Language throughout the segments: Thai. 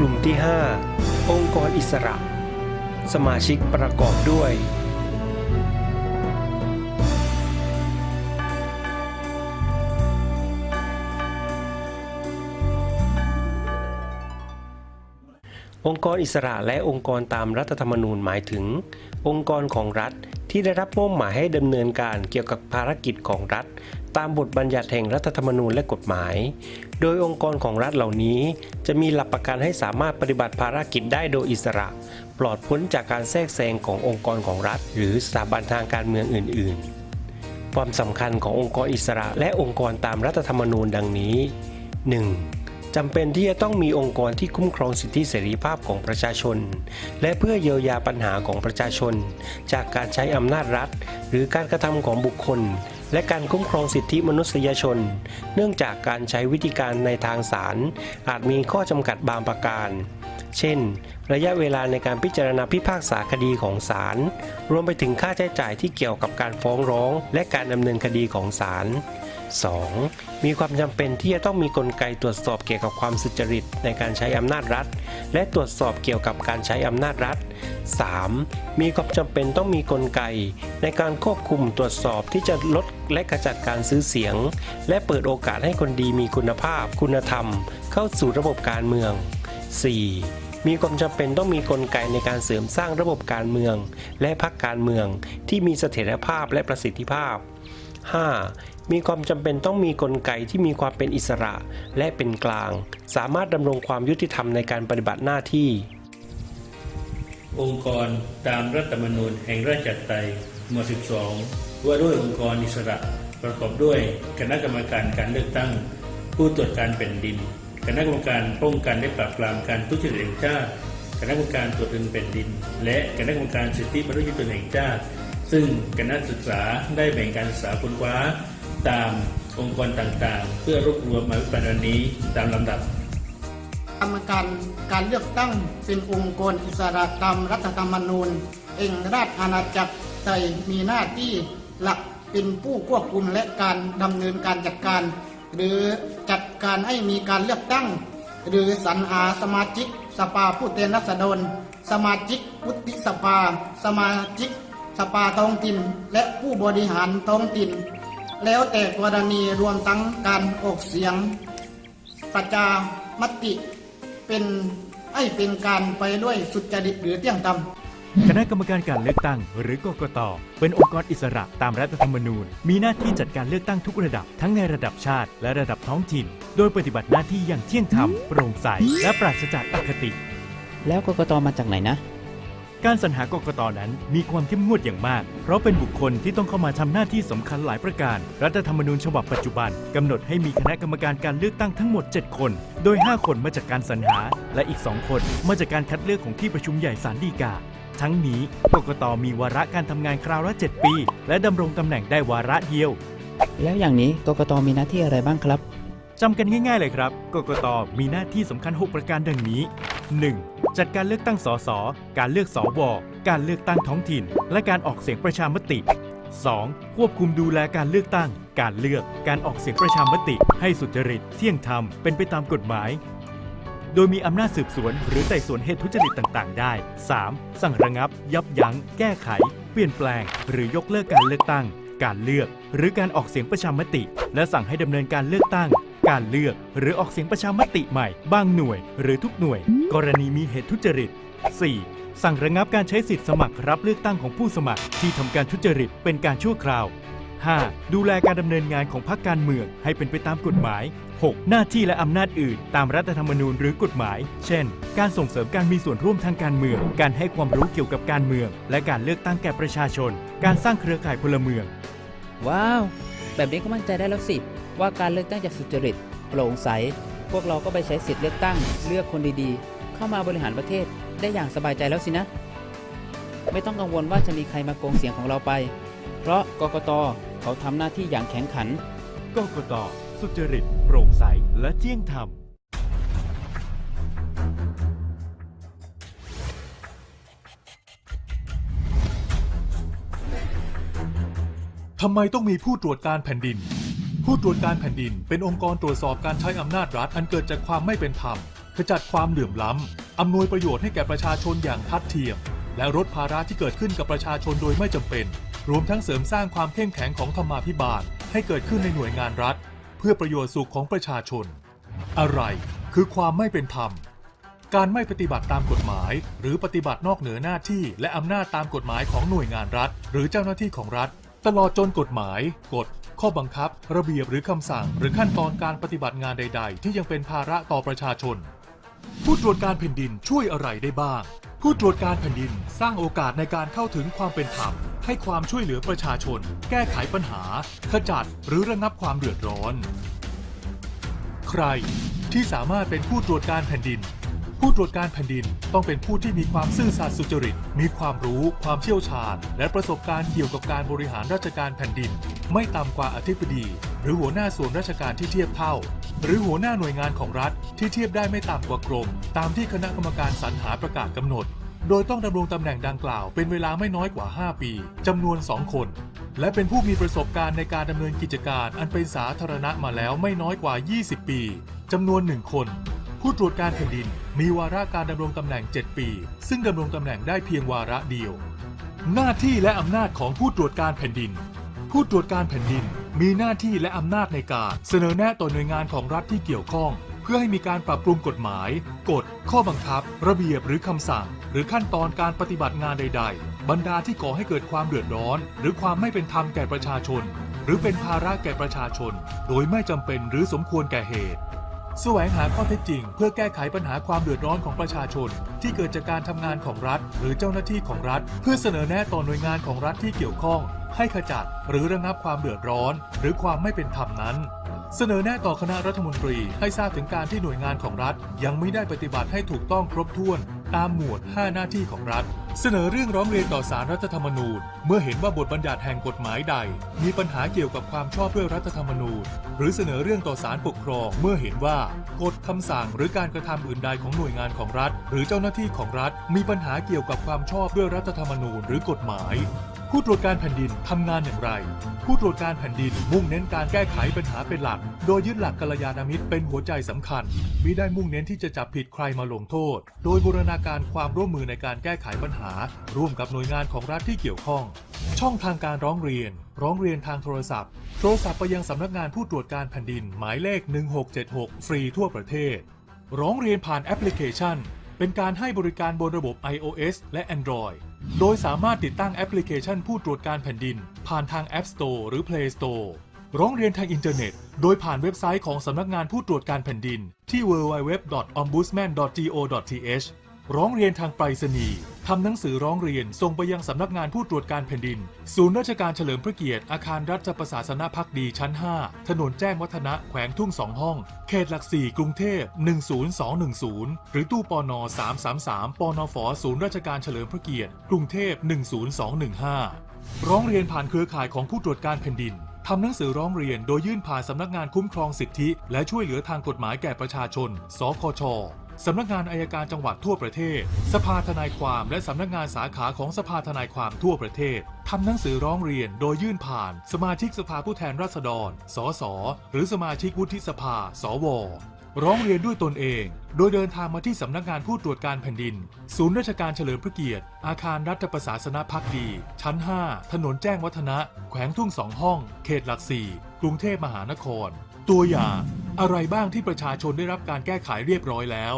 กลุ่มที่ 5 องค์กรอิสระ สมาชิกประกอบด้วย องค์กรอิสระและองค์กรตามรัฐธรรมนูญหมายถึง องค์กรของรัฐที่ได้รับมอบหมายให้ดำเนินการเกี่ยวกับภารกิจของรัฐ ตามบทบัญญัติแห่งรัฐธรรมนูญและกฎหมาย โดยองค์กรของรัฐเหล่านี้ จะมีหลักประกันให้สามารถปฏิบัติภารกิจได้โดยอิสระ ปลอดพ้นจากการแทรกแซงขององค์กรของรัฐ หรือสถาบันทางการเมืองอื่น ๆ ความสำคัญขององค์กรอิสระและองค์กรตามรัฐธรรมนูญดังนี้ 1. จำเป็นที่จะต้องมีองค์กรที่คุ้มครองสิทธิเสรีภาพของประชาชน และเพื่อเยียวยาปัญหาของประชาชน จากการใช้อำนาจรัฐ หรือการกระทำของบุคคล และการคุ้มครองสิทธิมนุษยชน เนื่องจากการใช้วิธีการในทางศาลอาจมีข้อจำกัดบางประการ เช่น ระยะเวลาในการพิจารณาพิพากษาคดีของศาลรวมไปถึงค่าใช้จ่ายที่เกี่ยวกับการฟ้องร้อง และการดำเนินคดีของศาล 2. มีความจำเป็นที่จะต้องมีกลไกตรวจสอบเกี่ยวกับความสุจริตในการใช้อำนาจรัฐ และตรวจสอบเกี่ยวกับการใช้อำนาจรัฐ 3. มีความจำเป็นต้องมีกลไก ในการควบคุมตรวจสอบที่จะลดและขจัดการซื้อเสียง และเปิดโอกาสให้คนดีมีคุณภาพ คุณธรรม เข้าสู่ระบบการเมือง 4. มีความจำเป็นต้องมีกลไกในการเสริมสร้างระบบการเมือง และพรรคการเมืองที่มีเสถียรภาพและประสิทธิภาพ 5. มีความจำเป็นต้องมีกลไกที่มีความเป็นอิสระและเป็นกลาง สามารถดำรงความยุติธรรมในการปฏิบัติหน้าที่ องค์กรตามรัฐธรรมนูญแห่งราชอาณาจักรไทยหมวด12 ว่าด้วยองค์กรอิสระประกอบด้วยคณะกรรมการการเลือกตั้ง ผู้ตรวจการแผ่นดิน คณะกรรมการป้องกันและปราบปรามการทุจริตแห่งชาติคณะกรรมการตรวจเงินแผ่นดิน และคณะกรรมการสิทธิมนุษยชนแห่งชาติซึ่งคณะศึกษาได้แบ่งการศึกษาค้นคว้า ตามองค์กรต่างๆ เพื่อรวบรวมมาวิปันวันนี้ตามลำดับกรรมการการเลือกตั้งเป็นองค์กรอิสระตามรัฐธรรมนูญเองราชอาณาจักรไทยมีหน้าที่หลักเป็นผู้ควบคุมและการดำเนินการจัดการ หรือจัดการให้มีการเลือกตั้ง หรือสรรหาสมาชิกสภาผู้แทนราษฎร สมาชิกวุฒิสภา สมาชิกสภาท้องถิ่นและผู้บริหารท้องถิ่น แล้วแต่กรณีรวมทั้งการออกเสียง ประชามติเป็นให้เป็นการไปด้วยสุจริตหรือเที่ยงธรรมคณะกรรมการการเลือกตั้ง หรือกกต เป็นองค์กรอิสระตามรัฐธรรมนูญ มีหน้าที่จัดการเลือกตั้งทุกระดับ ทั้งในระดับชาติและระดับท้องถิ่น โดยปฏิบัติหน้าที่อย่างเที่ยงธรรม โปร่งใส และปราศจากอคติ แล้วกกตมาจากไหนนะ การสรรหากกตนั้นมีความเข้มงวดอย่างมาก เพราะเป็นบุคคลที่ต้องเข้ามาทำหน้าที่สำคัญหลายประการ รัฐธรรมนูญฉบับปัจจุบันกำหนดให้มีคณะกรรมการการเลือกตั้งทั้งหมด 7 คน โดย 5 คนมาจากการสรรหา และอีก 2 คนมาจากการคัดเลือกของที่ประชุมใหญ่ศาลฎีกา ทั้งนี้กกตมีวาระการทำงานคราวละ 7 ปี และดำรงตำแหน่งได้วาระเดียว แล้วอย่างนี้กกตมีหน้าที่อะไรบ้างครับจำกันง่าย ๆ เลยครับ กกตมีหน้าที่สำคัญ 6 ประการดังนี้ 1. จัดการเลือกตั้งสส การเลือกสว การเลือกตั้งท้องถิ่น และการออกเสียงประชามติ 2. ควบคุมดูแลการเลือกตั้ง การเลือก การออกเสียงประชามติ ให้สุจริต เที่ยงธรรม เป็นไปตามกฎหมาย โดยมีอำนาจสืบสวน หรือไต่สวนเหตุทุจริตต่างๆ ได้ 3. สั่งระงับ ยับยั้ง แก้ไข เปลี่ยนแปลง หรือยกเลิกการเลือกตั้ง การเลือก หรือการออกเสียงประชามติ และสั่งให้ดำเนินการเลือกตั้ง การเลือก หรือออกเสียงประชามติใหม่ บางหน่วย หรือทุกหน่วย กรณีมีเหตุทุจริต 4. สั่งระงับการใช้สิทธิสมัครรับเลือกตั้งของผู้สมัคร ที่ทำการทุจริตเป็นการชั่วคราว 5. ดูแลการดำเนินงานของพรรคการเมืองให้เป็นไปตามกฎหมาย 6. หน้าที่และอำนาจอื่น ตามรัฐธรรมนูญหรือกฎหมาย เช่น การส่งเสริมการมีส่วนร่วมทางการเมือง การให้ความรู้เกี่ยวกับการเมือง และการเลือกตั้งแก่ประชาชน การสร้างเครือข่ายพลเมือง ว้าว แบบนี้ก็มั่นใจได้แล้วสิ ว่าการเลือกตั้งจะสุจริต โปร่งใส พวกเราก็ไปใช้สิทธิ์เลือกตั้ง เลือกคนดีๆ เข้ามาบริหารประเทศได้อย่างสบายใจแล้วสินะ ไม่ต้องกังวลว่าจะมีใครมาโกงเสียงของเราไป เพราะกกตเขาทำหน้าที่อย่างแข็งขัน กกตสุจริต โปร่งใส และเที่ยงธรรม ทำไมต้องมีผู้ตรวจการแผ่นดิน ผู้ตรวจการแผ่นดินเป็นองค์กรตรวจสอบการใช้อำนาจรัฐอันเกิดจากความไม่เป็นธรรมขจัดความเหลื่อมล้ำอำนวยประโยชน์ให้แก่ประชาชนอย่างทัดเทียม และลดภาระที่เกิดขึ้นกับประชาชนโดยไม่จำเป็น รวมทั้งเสริมสร้างความเข้มแข็งของธรรมาภิบาล ให้เกิดขึ้นในหน่วยงานรัฐ เพื่อประโยชน์สุขของประชาชน อะไรคือความไม่เป็นธรรม การไม่ปฏิบัติตามกฎหมาย หรือปฏิบัตินอกเหนือหน้าที่ และอำนาจตามกฎหมายของหน่วยงานรัฐ หรือเจ้าหน้าที่ของรัฐ ตลอดจนกฎหมาย กฎ ข้อบังคับ ระเบียบหรือคำสั่ง หรือขั้นตอนการปฏิบัติงานใด ๆ ที่ยังเป็นภาระต่อประชาชน ผู้ตรวจการแผ่นดินช่วยอะไรได้บ้าง ผู้ตรวจการแผ่นดินสร้างโอกาสในการเข้าถึงความเป็นธรรมให้ความช่วยเหลือประชาชน แก้ไขปัญหา ขจัดหรือระงับความเดือดร้อน ใครที่สามารถเป็นผู้ตรวจการแผ่นดิน ผู้ตรวจการแผ่นดินต้องเป็นผู้ที่มีความซื่อสัตย์สุจริต มีความรู้ ความเชี่ยวชาญ และประสบการณ์เกี่ยวกับการบริหารราชการแผ่นดิน ไม่ต่ำกว่าอธิบดี หรือหัวหน้าส่วนราชการที่เทียบเท่า หรือหัวหน้าหน่วยงานของรัฐที่เทียบได้ไม่ต่ำกว่ากรม ตามที่คณะกรรมการสรรหาประกาศกำหนด โดยต้องดำรงตำแหน่งดังกล่าวเป็นเวลาไม่น้อยกว่า 5 ปีจำนวน 2 คน และเป็นผู้มีประสบการณ์ในการดำเนินกิจการอันเป็นสาธารณะมาแล้วไม่น้อยกว่า 20 ปีจำนวน 1 คน ผู้ตรวจการแผ่นดินมีวาระการดำรงตำแหน่ง 7 ปี ซึ่งดำรงตำแหน่งได้เพียงวาระเดียว หน้าที่และอำนาจของผู้ตรวจการแผ่นดิน ผู้ตรวจการแผ่นดินมีหน้าที่และอำนาจในการเสนอแนะต่อหน่วยงานของรัฐที่เกี่ยวข้อง เพื่อให้มีการปรับปรุงกฎหมาย กฎ ข้อบังคับ ระเบียบหรือคำสั่ง หรือขั้นตอนการปฏิบัติงานใด ๆ บรรดาที่ก่อให้เกิดความเดือดร้อน หรือความไม่เป็นธรรมแก่ประชาชน หรือเป็นภาระแก่ประชาชน โดยไม่จำเป็นหรือสมควรแก่เหตุ แสวงหาข้อเท็จจริง เพื่อแก้ไขปัญหาความเดือดร้อนของประชาชน ที่เกิดจากการทำงานของรัฐ หรือเจ้าหน้าที่ของรัฐ เพื่อเสนอแนะต่อหน่วยงานของรัฐที่เกี่ยวข้อง ให้ขจัดหรือระงับความเดือดร้อน หรือความไม่เป็นธรรมนั้น เสนอแนะต่อคณะรัฐมนตรีให้ทราบถึงการที่หน่วยงานของรัฐ ยังไม่ได้ปฏิบัติให้ถูกต้องครบถ้วนตามหมวด 5 หน้าที่ของรัฐ เสนอเรื่องร้องเรียนต่อสารรัฐธรรมนูญ เมื่อเห็นว่าบทบัญญัติแห่งกฎหมายใด มีปัญหาเกี่ยวกับความชอบด้วยรัฐธรรมนูญ หรือเสนอเรื่องต่อศาลปกครอง เมื่อเห็นว่ากฎคำสั่งหรือการกระทำอื่นใดของหน่วยงานของรัฐ หรือเจ้าหน้าที่ของรัฐ มีปัญหาเกี่ยวกับความชอบด้วยรัฐธรรมนูญหรือกฎหมาย ผู้ตรวจการแผ่นดินทำงานอย่างไร ผู้ตรวจการแผ่นดินมุ่งเน้นการแก้ไขปัญหาเป็นหลัก โดยยึดหลักกัลยาณมิตรเป็นหัวใจสำคัญมิได้มุ่งเน้นที่จะจับผิดใครมาลงโทษ โดยบูรณาการความร่วมมือในการแก้ไขปัญหา ร่วมกับหน่วยงานของรัฐที่เกี่ยวข้อง ช่องทางการร้องเรียน ร้องเรียนทางโทรศัพท์ โทรศัพท์ไปยังสำนักงานผู้ตรวจการแผ่นดินหมายเลข 1676 ฟรีทั่วประเทศ ร้องเรียนผ่านแอปพลิเคชัน เป็นการให้บริการบนระบบ iOS และ Android โดยสามารถติดตั้งแอปพลิเคชันผู้ตรวจการแผ่นดิน ผ่านทาง App Store หรือ Play Store ร้องเรียนทางอินเทอร์เน็ต โดยผ่านเว็บไซต์ของสำนักงานผู้ตรวจการแผ่นดิน ที่ www.ombudsman.go.th ร้องเรียนทางไปรษณีย์ทำหนังสือร้องเรียนส่งไปยังสำนักงานผู้ตรวจการแผ่นดิน ศูนย์ราชการเฉลิมพระเกียรติ อาคารรัฐประศาสนพักดีชั้น 5 ถนนแจ้งวัฒนะแขวงทุ่งสองห้อง เขตหลักสี่กรุงเทพ 10210 หรือตู้ปอนอ333ปอนอฝศูนย์ราชการเฉลิมพระเกียรติ กรุงเทพ 10215 ร้องเรียนผ่านเครือข่ายของผู้ตรวจการแผ่นดินทำหนังสือร้องเรียนโดยยื่นผ่านสำนักงานคุ้มครองสิทธิ และช่วยเหลือทางกฎหมายแก่ประชาชน สคช สำนักงานอายการจังหวัดทั่วประเทศ สภาทนายความและสำนักงานสาขาของสภาทนายความทั่วประเทศทำหนังสือร้องเรียนโดยยื่นผ่าน สมาชิกสภาผู้แทนราษฎร สส หรือสมาชิกวุฒิสภา สว ร้องเรียนด้วยตนเอง โดยเดินทางมาที่สำนักงานผู้ตรวจการแผ่นดิน ศูนย์ราชการเฉลิมพระเกียรติ อาคารรัฐประศาสนพักดี ชั้น 5 ถนนแจ้งวัฒนะ แขวงทุ่งสองห้อง เขตหลักสี่กรุงเทพมหานคร ตัวอย่าง อะไรบ้างที่ประชาชนได้รับการแก้ไขเรียบร้อยแล้ว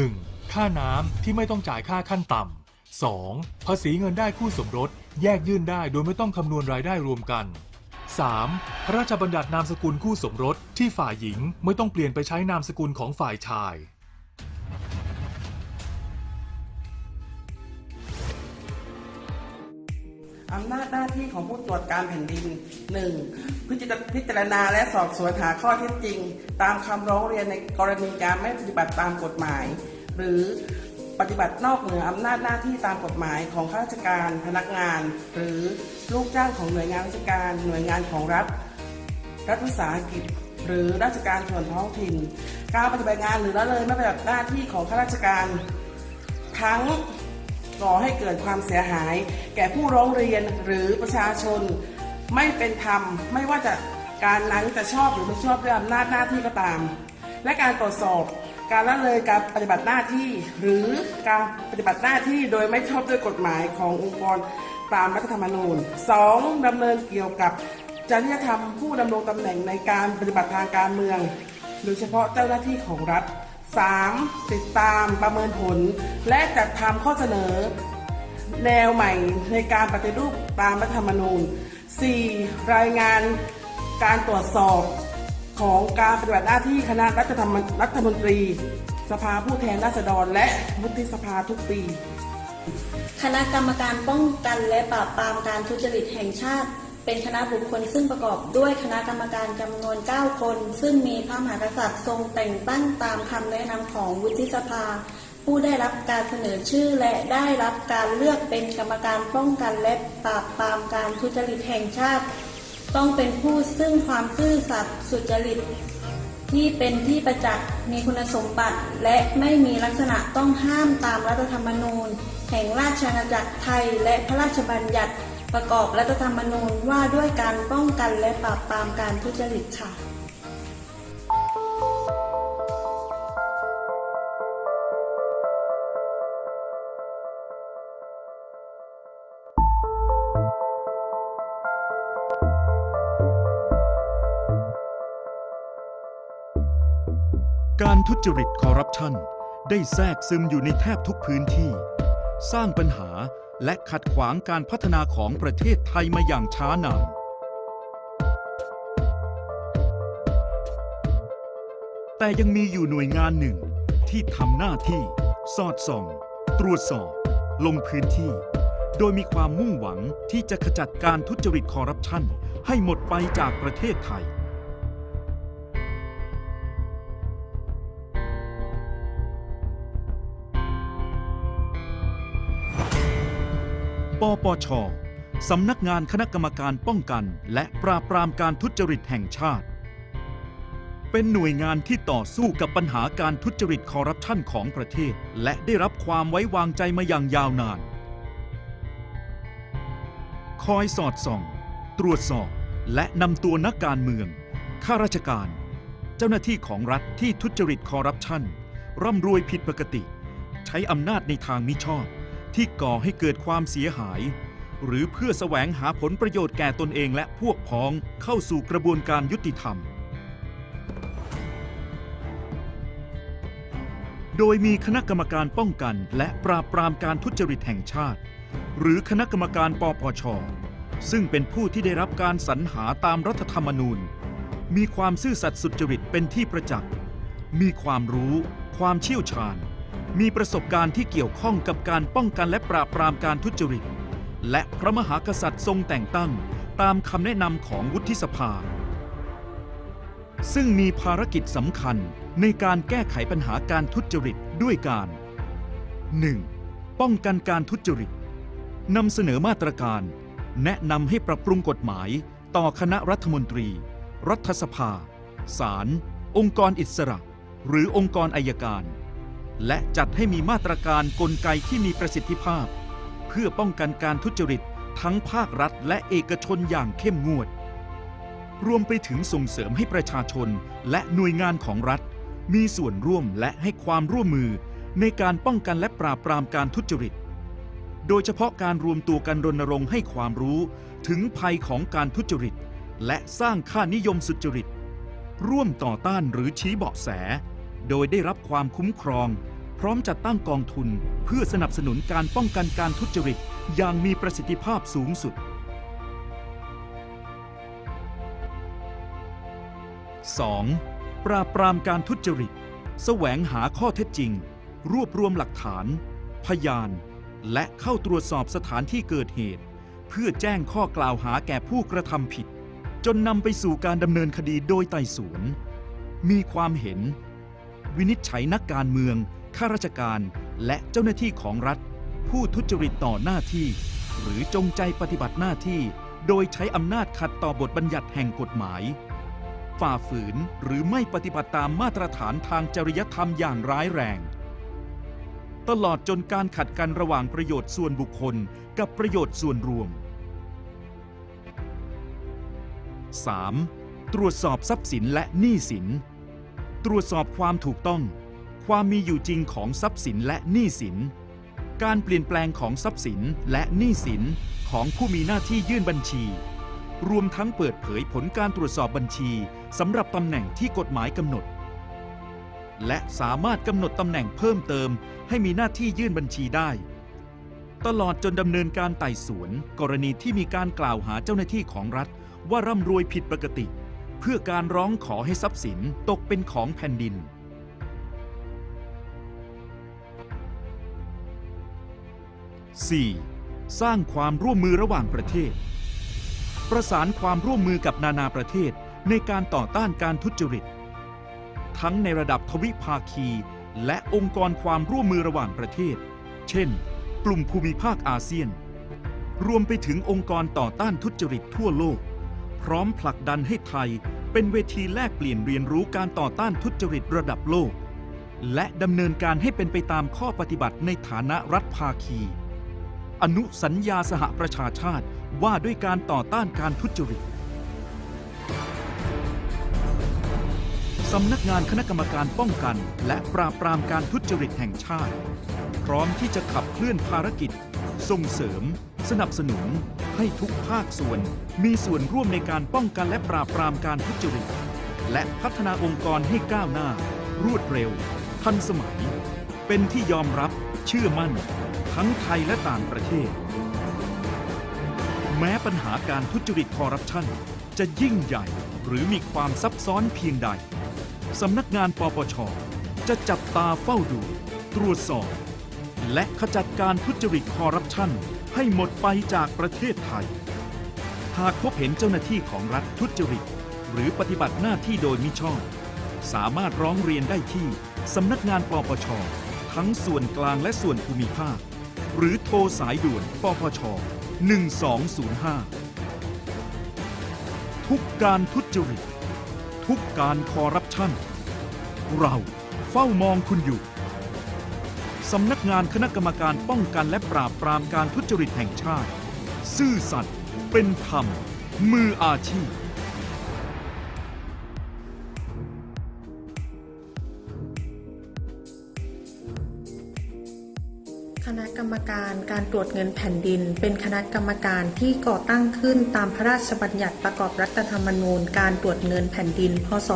1. ค่าน้ำที่ไม่ต้องจ่ายค่าขั้นต่ำ 2. ภาษีเงินได้คู่สมรส แยกยื่นได้โดยไม่ต้องคำนวณรายได้รวมกัน 3. พระราชบัญญัตินามสกุลคู่สมรสที่ฝ่ายหญิงไม่ต้องเปลี่ยนไปใช้นามสกุลของฝ่ายชาย อำนาจหน้าที่ของผู้ตรวจการแผ่นดิน 1. พิจารพิจารณาและสอบสวนหาข้อเท็จจริง ตามคำร้องเรียนในกรณีการไม่ปฏิบัติตามกฎหมาย หรือปฏิบัตินอกเหนืออำนาจหน้าที่ตามกฎหมายของข้าราชการพนักงาน หรือลูกจ้างของหน่วยงานราชการ หน่วยงานของรัฐรัฐวิสาหกิจ หรือราชการส่วนท้องถิ่น การปฏิบัติงานหรือละเลยไม่ปฏิบัติหน้าที่ของข้าราชการ ทั้ง ก่อให้เกิดความเสียหาย แก่ผู้ร้องเรียนหรือประชาชน ไม่เป็นธรรม ไม่ว่าจะการนั้นจะชอบหรือไม่ชอบด้วยอำนาจหน้าที่ก็ตาม และการตรวจสอบการละเลยการปฏิบัติหน้าที่ หรือการปฏิบัติหน้าที่โดยไม่ชอบด้วยกฎหมายขององค์กรตามรัฐธรรมนูญ 2. ดำเนินเกี่ยวกับจริยธรรมผู้ดำรงตำแหน่งในการปฏิบัติทางการเมือง โดยเฉพาะเจ้าหน้าที่ของรัฐ 3. ติดตามประเมินผล และจัดทำข้อเสนอ แนวใหม่ในการปฏิรูปตามรัฐธรรมนูญ 4. รายงานการตรวจสอบของการปฏิบัติหน้าที่คณะรัฐธรรมรัฐมนตรี สภาผู้แทนราษฎร และวุฒิสภาทุกปี คณะกรรมการป้องกันและปราบปรามการทุจริตแห่งชาติ เป็นคณะบุคคลซึ่งประกอบด้วยคณะกรรมการจำนวน 9 คน ซึ่งมีพระมหากษัตริย์ทรงแต่งตั้งตามคำแนะนำของวุฒิสภา ผู้ได้รับการเสนอชื่อและได้รับการเลือกเป็นกรรมการป้องกันและปราบปรามการทุจริตแห่งชาติ ต้องเป็นผู้ซึ่งความซื่อสัตย์สุจริต ที่เป็นที่ประจักษ์มีคุณสมบัติและไม่มีลักษณะต้องห้ามตามรัฐธรรมนูญ แห่งราชอาณาจักรไทยและพระราชบัญญัติ ประกอบรัฐธรรมนูญว่าด้วยการป้องกันและปราบปรามการทุจริตค่ะการทุจริตคอร์รัปชันได้แทรกซึมอยู่ในแทบทุกพื้นที่ สร้างปัญหา และขัดขวางการพัฒนาของประเทศไทยมาอย่างช้านานแต่ยังมีอยู่หน่วยงานหนึ่งที่ทำหน้าที่ สอดส่อง ตรวจสอบ ลงพื้นที่ โดยมีความมุ่งหวังที่จะขจัดการทุจริตคอร์รัปชันให้หมดไปจากประเทศไทย ปปช สำนักงานคณะกรรมการป้องกัน และปราบปรามการทุจริตแห่งชาติ เป็นหน่วยงานที่ต่อสู้กับปัญหาการทุจริตคอร์รัปชันของประเทศ และได้รับความไว้วางใจมาอย่างยาวนาน คอยสอดส่อง ตรวจสอบ และนำตัวนักการเมือง ข้าราชการ เจ้าหน้าที่ของรัฐที่ทุจริตคอร์รัปชันร่ำรวยผิดปกติ ใช้อำนาจในทางมิชอบ ที่ก่อให้เกิดความเสียหาย หรือเพื่อแสวงหาผลประโยชน์แก่ตนเองและพวกพ้องเข้าสู่กระบวนการยุติธรรม โดยมีคณะกรรมการป้องกัน และปราบปรามการทุจริตแห่งชาติ หรือคณะกรรมการปปช ซึ่งเป็นผู้ที่ได้รับการสรรหาตามรัฐธรรมนูญ มีความซื่อสัตย์สุจริตเป็นที่ประจักษ์ มีความรู้ ความเชี่ยวชาญ มีประสบการณ์ที่เกี่ยวข้องกับการป้องกันและปราบปรามการทุจริต และพระมหากษัตริย์ทรงแต่งตั้ง ตามคำแนะนำของวุฒิสภา ซึ่งมีภารกิจสำคัญในการแก้ไขปัญหาการทุจริตด้วยการ 1. ป้องกันการทุจริตนำเสนอมาตรการ แนะนำให้ปรับปรุงกฎหมาย ต่อคณะรัฐมนตรี รัฐสภา ศาลองค์กรอิสระ หรือองค์กรอายการ และจัดให้มีมาตรการกลไกที่มีประสิทธิภาพ เพื่อป้องกันการทุจริตทั้งภาครัฐและเอกชนอย่างเข้มงวด รวมไปถึงส่งเสริมให้ประชาชนและหน่วยงานของรัฐ มีส่วนร่วมและให้ความร่วมมือในการป้องกันและปราบปรามการทุจริต โดยเฉพาะการรวมตัวกันรณรงค์ให้ความรู้ถึงภัยของการทุจริต และสร้างค่านิยมสุจริต ร่วมต่อต้านหรือชี้เบาะแส โดยได้รับความคุ้มครอง พร้อมจัดตั้งกองทุนเพื่อสนับสนุนการป้องกันการทุจริต อย่างมีประสิทธิภาพสูงสุด 2. ปราบปรามการทุจริต แสวงหาข้อเท็จจริง รวบรวมหลักฐาน พยาน และเข้าตรวจสอบสถานที่เกิดเหตุ เพื่อแจ้งข้อกล่าวหาแก่ผู้กระทำผิด จนนำไปสู่การดำเนินคดีโดยไต่สวน มีความเห็น วินิจฉัยนักการเมือง ข้าราชการ และเจ้าหน้าที่ของรัฐ ผู้ทุจริตต่อหน้าที่ หรือจงใจปฏิบัติหน้าที่ โดยใช้อำนาจขัดต่อบทบัญญัติแห่งกฎหมาย ฝ่าฝืนหรือไม่ปฏิบัติตามมาตรฐานทางจริยธรรมอย่างร้ายแรง ตลอดจนการขัดกันระหว่างประโยชน์ส่วนบุคคลกับประโยชน์ส่วนรวม 3. ตรวจสอบทรัพย์สินและหนี้สิน ตรวจสอบความถูกต้อง ความมีอยู่จริงของทรัพย์สินและหนี้สิน การเปลี่ยนแปลงของทรัพย์สินและหนี้สินของผู้มีหน้าที่ยื่นบัญชี รวมทั้งเปิดเผยผลการตรวจสอบบัญชีสำหรับตำแหน่งที่กฎหมายกำหนด และสามารถกำหนดตำแหน่งเพิ่มเติม ให้มีหน้าที่ยื่นบัญชีได้ ตลอดจนดำเนินการไต่สวน กรณีที่มีการกล่าวหาเจ้าหน้าที่ของรัฐ ว่าร่ำรวยผิดปกติ เพื่อการร้องขอให้ทรัพย์สินตกเป็นของแผ่นดิน 4. สร้างความร่วมมือระหว่างประเทศ ประสานความร่วมมือกับนานาประเทศในการต่อต้านการทุจริต ทั้งในระดับทวิภาคี และองค์กรความร่วมมือระหว่างประเทศ เช่น กลุ่มภูมิภาคอาเซียน รวมไปถึงองค์กรต่อต้านทุจริตทั่วโลก พร้อมผลักดันให้ไทย เป็นเวทีแลกเปลี่ยนเรียนรู้การต่อต้านทุจริตระดับโลก และดำเนินการให้เป็นไปตามข้อปฏิบัติในฐานะรัฐภาคี อนุสัญญาสหประชาชาติว่าด้วยการต่อต้านการทุจริตสำนักงานคณะกรรมการป้องกัน และปราบปรามการทุจริตแห่งชาติ พร้อมที่จะขับเคลื่อนภารกิจ ส่งเสริม สนับสนุนให้ทุกภาคส่วนมีส่วนร่วมในการป้องกันและปราบปรามการทุจริต และพัฒนาองค์กรให้ก้าวหน้า รวดเร็ว ทันสมัย เป็นที่ยอมรับเชื่อมั่น ทั้งไทยและต่างประเทศ แม้ปัญหาการทุจริตคอร์รัปชันจะยิ่งใหญ่หรือมีความซับซ้อนเพียงใด สำนักงานปปช จะจับตาเฝ้าดู ตรวจสอบ และขจัดการทุจริตคอร์รัปชัน ให้หมดไปจากประเทศไทย หากพบเห็นเจ้าหน้าที่ของรัฐทุจริต หรือปฏิบัติหน้าที่โดยมิชอบ สามารถร้องเรียนได้ที่สำนักงานปปช ทั้งส่วนกลางและส่วนภูมิภาค หรือโทรสายด่วนปปช 1205 ทุกการทุจริต ทุกการคอร์รัปชันเราเฝ้ามองคุณอยู่ สำนักงานคณะกรรมการป้องกันและปราบปรามการทุจริตแห่งชาติ ซื่อสัตย์เป็นธรรม มืออาชีพ รรมการการตรวจเงินแผ่นดิน เป็นคณะกรรมการที่ก่อตั้งขึ้นตามพระราชบัญญัติประกอบรัฐธรรมนูญการตรวจเงินแผ่นดิน พศ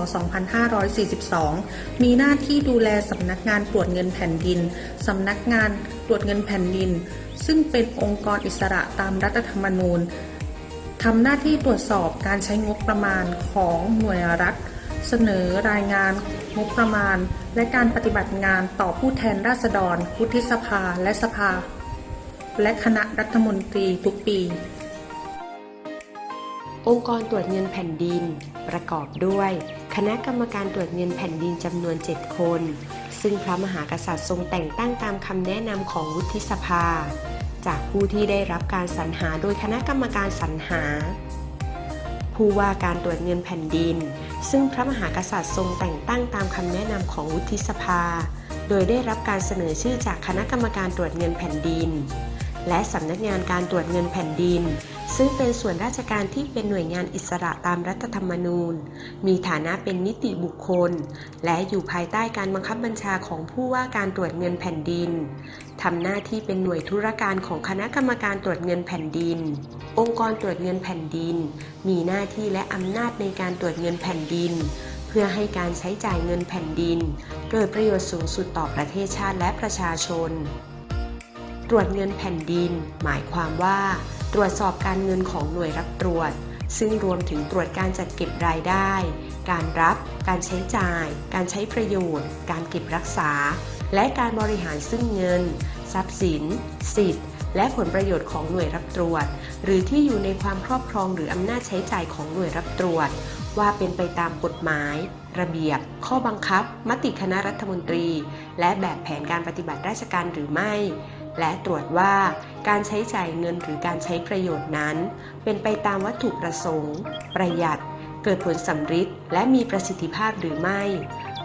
2542 มีหน้าที่ดูแลสำนักงานตรวจเงินแผ่นดิน สำนักงานตรวจเงินแผ่นดิน ซึ่งเป็นองค์กรอิสระตามรัฐธรรมนูญทำหน้าที่ตรวจสอบการใช้งบประมาณของหน่วยรัฐ เสนอรายงาน งบประมาณ และการปฏิบัติงานต่อผู้แทนราษฎรวุฒิสภาและสภา และคณะรัฐมนตรีทุกปี องค์กรตรวจเงินแผ่นดิน ประกอบด้วย คณะกรรมการตรวจเงินแผ่นดินจำนวน 7 คน ซึ่งพระมหากษัตริย์ทรงแต่งตั้งตามคำแนะนำของวุฒิสภา จากผู้ที่ได้รับการสรรหาโดยคณะกรรมการสรรหา ผู้ว่าการตรวจเงินแผ่นดิน ซึ่งพระมหากษัตริย์ทรงแต่งตั้งตามคำแนะนำของวุฒิสภา โดยได้รับการเสนอชื่อจากคณะกรรมการตรวจเงินแผ่นดิน และสำนักงานการตรวจเงินแผ่นดิน ซึ่งเป็นส่วนราชการที่เป็นหน่วยงานอิสระตามรัฐธรรมนูญ มีฐานะเป็นนิติบุคคล และอยู่ภายใต้การบังคับบัญชาของผู้ว่าการตรวจเงินแผ่นดินทำหน้าที่เป็นหน่วยธุรการของคณะกรรมการตรวจเงินแผ่นดิน องค์กรตรวจเงินแผ่นดิน มีหน้าที่และอำนาจในการตรวจเงินแผ่นดิน เพื่อให้การใช้จ่ายเงินแผ่นดิน เกิดประโยชน์สูงสุดต่อประเทศชาติและประชาชน รวจเงินแผ่นดิน หมายความว่า ตรวจสอบการเงินของหน่วยรับตรวจ ซึ่งรวมถึงตรวจการจัดเก็บรายได้ การรับ การใช้จ่าย การใช้ประโยชน์ การเก็บรักษา และการบริหารซึ่งเงิน ทรัพย์สิน สิทธิ์ และผลประโยชน์ของหน่วยรับตรวจ หรือที่อยู่ในความครอบครองหรืออำนาจใช้จ่ายของหน่วยรับตรวจ ว่าเป็นไปตามกฎหมาย ระเบียบ ข้อบังคับ มติคณะรัฐมนตรี และแบบแผนการปฏิบัติราชการหรือไม่ และตรวจว่าการใช้จ่ายเงินหรือการใช้ประโยชน์นั้น เป็นไปตามวัตถุประสงค์ ประหยัด เกิดผลสำฤทธิ์และมีประสิทธิภาพหรือไม่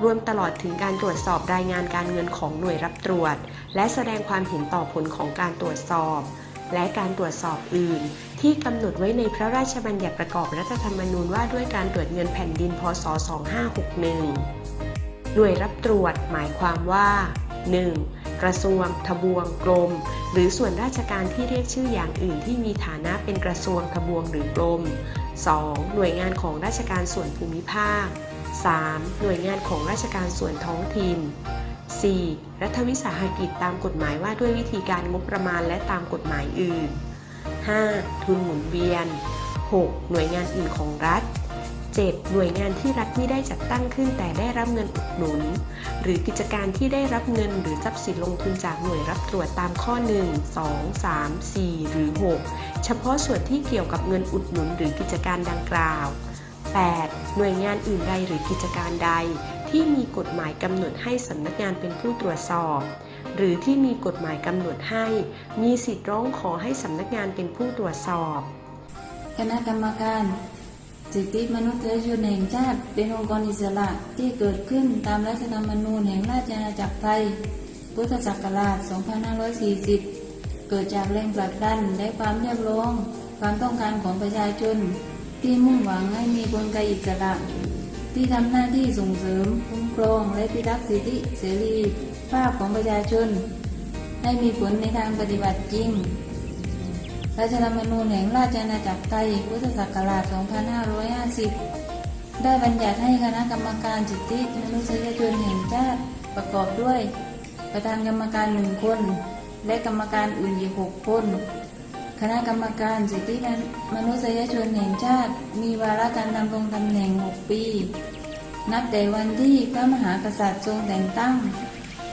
รวมตลอดถึงการตรวจสอบรายงานการเงินของหน่วยรับตรวจ และแสดงความเห็นต่อผลของการตรวจสอบ และการตรวจสอบอื่น ที่กำหนดไว้ในพระราชบัญญัติประกอบรัฐธรรมนูญว่าด้วยการตรวจเงินแผ่นดินพศ 2561 หน่วยรับตรวจหมายความว่า 1. กระทรวง ทบวง กรม หรือส่วนราชการที่เรียกชื่ออย่างอื่นที่มีฐานะเป็นกระทรวง ทบวง หรือกรม 2. หน่วยงานของราชการส่วนภูมิภาค 3. หน่วยงานของราชการส่วนท้องถิ่น 4. รัฐวิสาหกิจตามกฎหมายว่าด้วยวิธีการงบประมาณและตามกฎหมายอื่น 5. ทุนหมุนเวียน 6. หน่วยงานอื่นของรัฐ 7. หน่วยงานที่รัฐไม่ได้จัดตั้งขึ้นแต่ได้รับเงินอุดหนุน หรือกิจการที่ได้รับเงินหรือทรัพย์สินลงทุนจากหน่วยรับตรวจตามข้อ 1 2 3 4 หรือ 6 เฉพาะส่วนที่เกี่ยวกับเงินอุดหนุนหรือกิจการดังกล่าว 8. หน่วยงานอื่นใดหรือกิจการใด ที่มีกฎหมายกำหนดให้สำนักงานเป็นผู้ตรวจสอบ หรือที่มีกฎหมายกำหนดให้ มีสิทธิ์ร้องขอให้สำนักงานเป็นผู้ตรวจสอบ คณะกรรมการ สิทธิมนุษยชนแห่งชาติเป็นองค์กรอิสระที่เกิดขึ้นตามรัฐธรรมนูญแห่งราชอาณาจักรไทย พุทธศักราช 2540 เกิดจากแรงผลักดันและความเรียกร้อง ความต้องการของประชาชน ที่มุ่งหวังให้มีกลไกอิสระ ที่ทำหน้าที่ส่งเสริม คุ้มครอง และพิทักษ์สิทธิเสรีภาพของประชาชน ให้มีผลในทางปฏิบัติจริง รัฐธรรมนูญแห่งราชอาณาจักรไทยพุทธศักราช 2550 ได้บัญญัติให้คณะกรรมการสิทธิมนุษยชนแห่งชาติประกอบด้วย ประธานกรรมการหนึ่งคน และกรรมการอื่นอีกหกคน คณะกรรมการสิทธิมนุษยชนแห่งชาติ มีวาระการดำรงตำแหน่ง 6 ปี นับแต่วันที่พระมหากษัตริย์ทรงแต่งตั้ง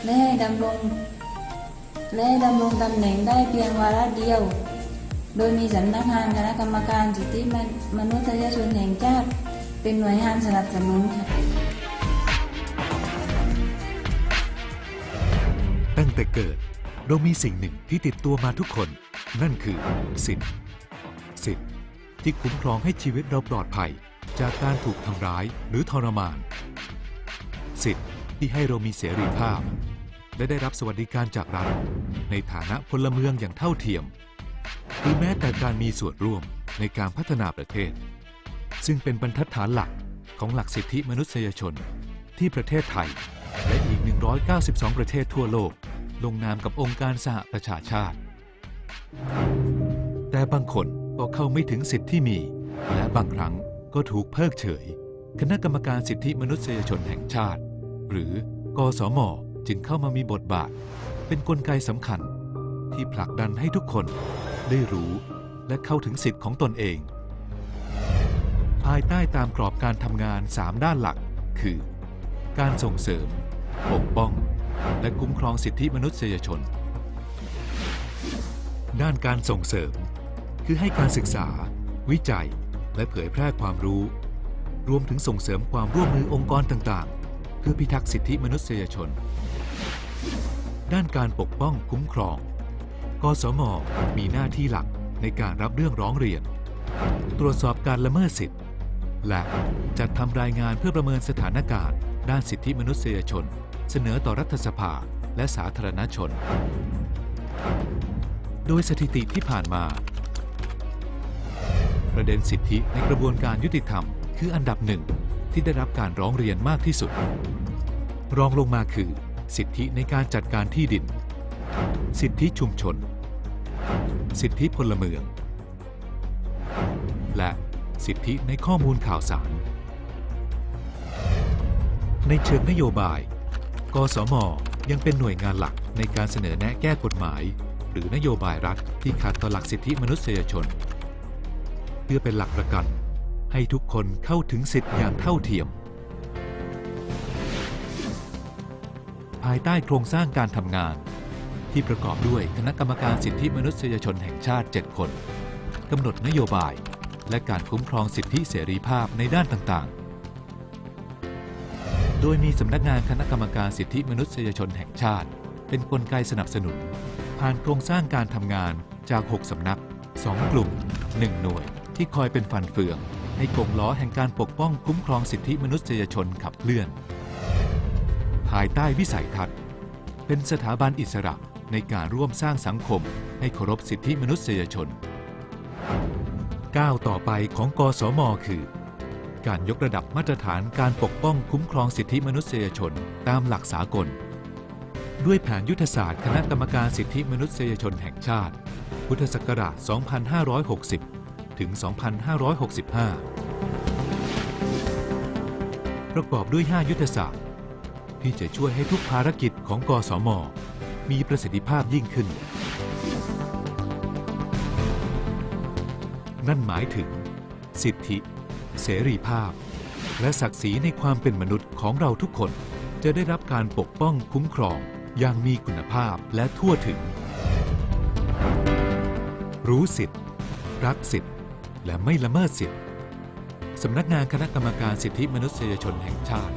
และดำรงและดำรงตำแหน่งได้เพียงวาระเดียว โดยมีสำนักงานคณะกรรมการสิทธิมนุษยชนแห่งชาติเป็นหน่วยงานสนับสนุนค่ะตั้งแต่เกิดเรามีสิ่งหนึ่งที่ติดตัวมาทุกคน นั่นคือสิทธิ์สิทธิ์ที่คุ้มครองให้ชีวิตเราปลอดภัย จากการถูกทำร้ายหรือทรมาน สิทธิ์ที่ให้เรามีเสรีภาพ และได้รับสวัสดิการจากรัฐในฐานะพลเมืองอย่างเท่าเทียม หรือแม้แต่การมีส่วนร่วมในการพัฒนาประเทศ ซึ่งเป็นบรรทัดฐานหลักของหลักสิทธิมนุษยชน ที่ประเทศไทย และอีก 192 ประเทศทั่วโลก ลงนามกับองค์การสหประชาชาติ แต่บางคนก็เข้าไม่ถึงสิทธิที่มี และบางครั้งก็ถูกเพิกเฉย คณะกรรมการสิทธิมนุษยชนแห่งชาติ หรือกสมจึงเข้ามามีบทบาท เป็นนกลไกสำคัญที่ผลักดันให้ทุกคน ได้รู้และเข้าถึงสิทธิ์ของตนเอง ภายใต้ตามกรอบการทำงาน 3 ด้านหลัก คือ การส่งเสริม ปกป้อง และคุ้มครองสิทธิมนุษยชน ด้านการส่งเสริม คือให้การศึกษา วิจัย และเผยแพร่ความรู้ รวมถึงส่งเสริมความร่วมมือองค์กรต่างๆ เพื่อพิทักษ์สิทธิมนุษยชน ด้านการปกป้องคุ้มครอง กสมมีหน้าที่หลักในการรับเรื่องร้องเรียน ตรวจสอบการละเมิดสิทธิและจัดทำรายงานเพื่อประเมินสถานการณ์ ด้านสิทธิมนุษยชน เสนอต่อรัฐสภาและสาธารณชน โดยสถิติที่ผ่านมา ประเด็นสิทธิในกระบวนการยุติธรรม คืออันดับหนึ่งที่ได้รับการร้องเรียนมากที่สุด รองลงมาคือ สิทธิในการจัดการที่ดิน สิทธิชุมชน สิทธิพลเมือง และสิทธิในข้อมูลข่าวสาร ในเชิงนโยบาย กสมยังเป็นหน่วยงานหลักในการเสนอแนะแก้กฎหมาย หรือนโยบายรัฐที่ขัดต่อหลักสิทธิมนุษยชน เพื่อเป็นหลักประกัน ให้ทุกคนเข้าถึงสิทธิอย่างเท่าเทียม ภายใต้โครงสร้างการทำงาน ที่ประกอบด้วยคณะกรรมการสิทธิมนุษยชนแห่งชาติ 7 คนกำหนดนโยบาย และการคุ้มครองสิทธิเสรีภาพในด้านต่างๆ โดยมีสำนักงานคณะกรรมการสิทธิมนุษยชนแห่งชาติ เป็นนกลไกสนับสนุน ผ่านโครงสร้างการทำงานจาก 6 สำนัก 2 กลุ่ม 1 หน่วย ที่คอยเป็นฟันเฟืองให้กลงล้อแห่งการปกป้องคุ้มครองสิทธิมนุษยชนขับเคลื่อน ภายใต้วิสัยทัศน์ เป็นสถาบันอิสระ ในการร่วมสร้างสังคมให้เคารพสิทธิมนุษยชน ก้าวต่อไปของกสมคือ การยกระดับมาตรฐานการปกป้องคุ้มครองสิทธิมนุษยชนตามหลักสากล ด้วยแผนยุทธศาสตร์คณะกรรมการสิทธิมนุษยชนแห่งชาติ พุทธศักราช 2560 ถึง 2565 ประกอบด้วย 5 ยุทธศาสตร์ ที่จะช่วยให้ทุกภารกิจของกสม มีประสิทธิภาพยิ่งขึ้น นั่นหมายถึง สิทธิ เสรีภาพ และศักดิ์ศรีในความเป็นมนุษย์ของเราทุกคน จะได้รับการปกป้องคุ้มครองอย่างมีคุณภาพและทั่วถึง รู้สิทธิ์ รักสิทธิ์ และไม่ละเมิดสิทธิ์สำนักงานคณะกรรมการสิทธิมนุษยชนแห่งชาติ